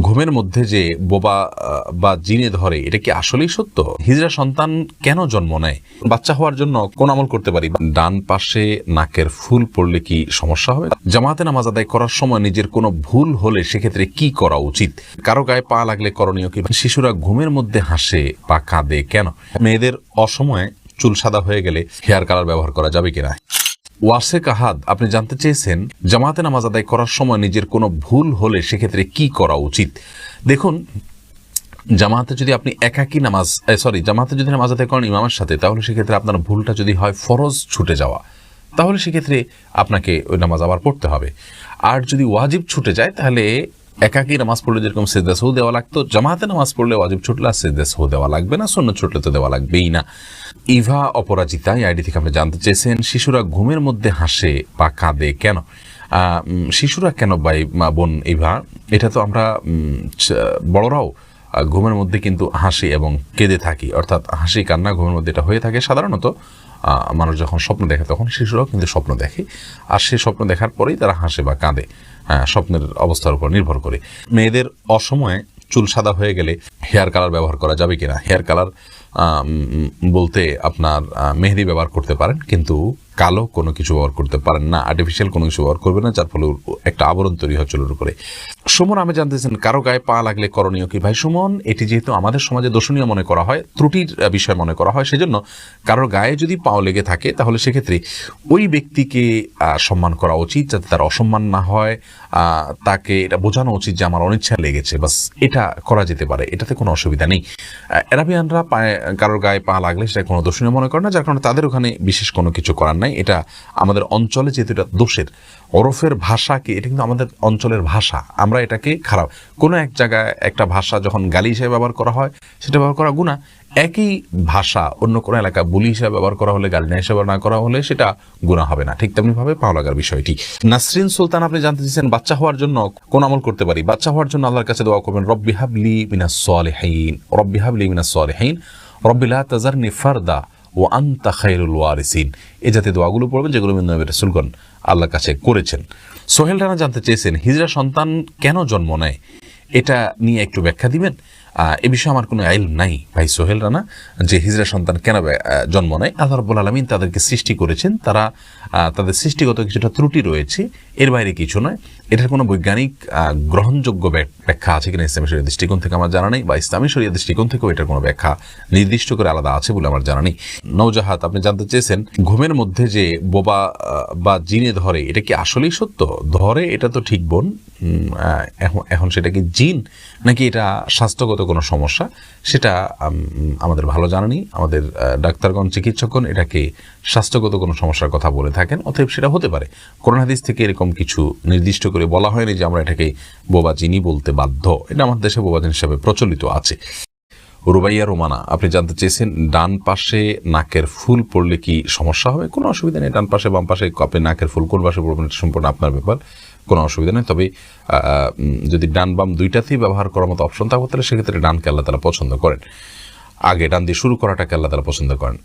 ঘুমের মধ্যে যে বোবা বা জিনে ধরে, এটা কি আসলেই সত্য? হিজড়া সন্তান কেন জন্ম নেয়? বাচ্চা হওয়ার জন্য কোন আমল করতে পারি? ডান পাশে নাকের ফুল পড়লে কি সমস্যা হবে? জামাতে নামাজ আদায় করার সময় নিজের কোনো ভুল হলে সেক্ষেত্রে কি করা উচিত? কারও গায়ে পা লাগলে করণীয় কি? শিশুরা ঘুমের মধ্যে হাসে বা কাঁদে কেন? মেয়েদের অসময়ে চুল সাদা হয়ে গেলে হেয়ার কালার ব্যবহার করা যাবে কিনা? ওয়াসে আহাদ, আপনি জানতে চেয়েছেন জামাতে নামাজ আদায় করার সময় নিজের কোনো ভুল হলে সেক্ষেত্রে কি করা উচিত? দেখুন জামাতে যদি আপনি একাকী নামাজ সরি জামাতে যদি নামাজ আদায় করেন ইমামের সাথে, তাহলে সেক্ষেত্রে আপনার ভুলটা যদি হয় ফরজ ছুটে যাওয়া। তাহলে সেক্ষেত্রে আপনাকে ওই নামাজ আবার পড়তে হবে। আর যদি ওয়াজিব ছুটে যায়, তাহলে একাকী নামাজ পড়লে যেরকম সেদ্দা সহু দেওয়া লাগতো জামাতে নামাজ পড়লে ওয়াজিব ছুটলে আর সেদ্দা সহু দেওয়া লাগবে না শূন্য ছুটলে তো দেওয়া লাগবেই না। ইভা অপরাজিতা এই আইডি থেকে আপনি জানতে চেয়েছেন শিশুরা ঘুমের মধ্যে হাসে বা কাঁদে কেন? শিশুরা কেন বাই বোন ইভা? এটা তো আমরা বড়রাও ঘুমের মধ্যে কিন্তু হাসি এবং কেঁদে থাকি। অর্থাৎ হাসি কান্না ঘুমের মধ্যে এটা হয়ে থাকে। সাধারণত মানুষ যখন স্বপ্ন দেখে তখন শিশুরাও কিন্তু স্বপ্ন দেখে। আর সেই স্বপ্ন দেখার পরেই তারা হাসে বা কাঁদে। হ্যাঁ, স্বপ্নের অবস্থার উপর নির্ভর করে। মেয়েদের অসময়ে চুল সাদা হয়ে গেলে হেয়ার কালার ব্যবহার করা যাবে কিনা? হেয়ার কালার বলতে আপনার মেহেদি ব্যবহার করতে পারেন কিন্তু কালো, কোনো কিছু ব্যবহার করতে পারেন না। আর্টিফিশিয়াল কোনো কিছু ব্যবহার করবে না, যার ফলে একটা আবরণ তৈরি হয় চুলের উপরে। সুমন, আমি জানতেছেন কারও গায়ে পা লাগলে করণীয় কি? ভাই, সুমন, এটি যেহেতু আমাদের সমাজে দর্শনীয় মনে করা হয়, ত্রুটির বিষয় মনে করা হয়, সেজন্য কারোর গায়ে যদি পাও লেগে থাকে, তাহলে সেক্ষেত্রে ওই ব্যক্তিকে সম্মান করা উচিত যাতে তার অসম্মান না হয়। তাকে এটা বোঝানো উচিত যে আমার অনিচ্ছা লেগেছে, বাস এটা করা যেতে পারে, এটাতে কোনো অসুবিধা নেই। অ্যারাবিয়ানরা পায়ে, কারোর গায়ে পা লাগলে সেটা কোনো দর্শনীয় মনে করে না, যার কারণে তাদের ওখানে বিশেষ কোনো কিছু করার নাই, এটা আমাদের অঞ্চলে যেহেতু এটা দোষের। ওরফের ভাষাকে এটা কিন্তু আমাদের অঞ্চলের ভাষা। আমরা এটাকে খারাপ। কোনো এক জায়গায় একটা ভাষা যখন গালি হিসেবে ব্যবহার করা হয়, সেটা ব্যবহার করা গুণা একই ভাষা অন্য কোনো এলাকা বুলি হিসাবে ব্যবহার করা হলে, গালি না হিসেবে না করা হলে, সেটা গুণা হবে না। ঠিক তেমনি ভাবে পাও লাগার বিষয়টি। নাসরিন সুলতান, আপনি জানতে চেয়েছেন, বাচ্চা হওয়ার জন্য কোন আমল করতে পারি? বাচ্চা হওয়ার জন্য আল্লাহর কাছে দোয়া করবেন, রব্বি হাবলি মিনাস সালিহিন। রব্বি হাবলি মিনাস সালিহিন। রব্বি লা তাজারনি ফারদা। ও আন্তা খাইরুল ওয়ারিসিন। এ জাতীয় দোয়াগুলো পড়বেন যেগুলো নবী রসুলগণ আল্লাহ কাছে করেছেন। সোহেল রানা জানতে চেয়েছেন, হিজরা সন্তান কেন জন্ম নেয়? এটা নিয়ে একটু ব্যাখ্যা দিবেন? এ বিষয়ে আমার কোনো আইল নাই ভাই সোহেল রানা, যে হিজরা সন্তান কেন জন্ম নেয়। আল্লাহ রব্বুল আলমিন তাদেরকে সৃষ্টি করেছেন। তারা তাদের সৃষ্টিগত কিছুটা ত্রুটি রয়েছে, এর বাইরে কিছু নয়। এটার কোনো বৈজ্ঞানিক গ্রহণযোগ্য ব্যাখ্যা আছে কিনা ইসলামী শরীয় দৃষ্টিকোণ থেকে আমার জানা নেই, বা ইসলামী শরীয় দৃষ্টিকোণ থেকেও এটার কোনো ব্যাখ্যা নির্দিষ্ট করে আলাদা আছে বলে আমার জানা নেই। নৌজাহাত আপনি জানতে চেয়েছেন, ঘুমের মধ্যে যে বোবা বা জিনে ধরে, এটা কি আসলেই সত্য? ধরে, এটা তো ঠিক বোন এখন এখন সেটা কি জিন? নাকি এটা স্বাস্থ্যগত কোনো সমস্যা? সেটা আমাদের ভালো জানা নেই। আমাদের ডাক্তারগণ, চিকিৎসকগণ এটাকে স্বাস্থ্যগত কোনো সমস্যার কথা বলে থাকেন, অতএব সেটা হতে পারে। করোনা হাদিস থেকে এরকম কিছু নির্দিষ্ট করে বলা হয়নি যে আমরা এটাকে বোবা জিনি বলতে বাধ্য। এটা আমাদের দেশে বোবা জিন হিসাবে প্রচলিত আছে। রুবাইয়া রোমানা, আপনি জানতে চেয়েছেন, ডান পাশে নাকের ফুল পড়লে কি সমস্যা হবে? কোনো অসুবিধা নেই, ডান পাশে বাম পাশে আপনি নাকের ফুল কোন পাশে পড়বেন সম্পূর্ণ আপনার ব্যাপার। কোনো অসুবিধা নেই। তবে যদি ডান বাম দুইটাতেই ব্যবহার করার মতো অপশন থাকবে তাহলে সেক্ষেত্রে ডানকে আল্লাহ তারা পছন্দ করেন। আগে ডান দিয়ে শুরু করাটাকে আল্লাহ তারা পছন্দ করেন।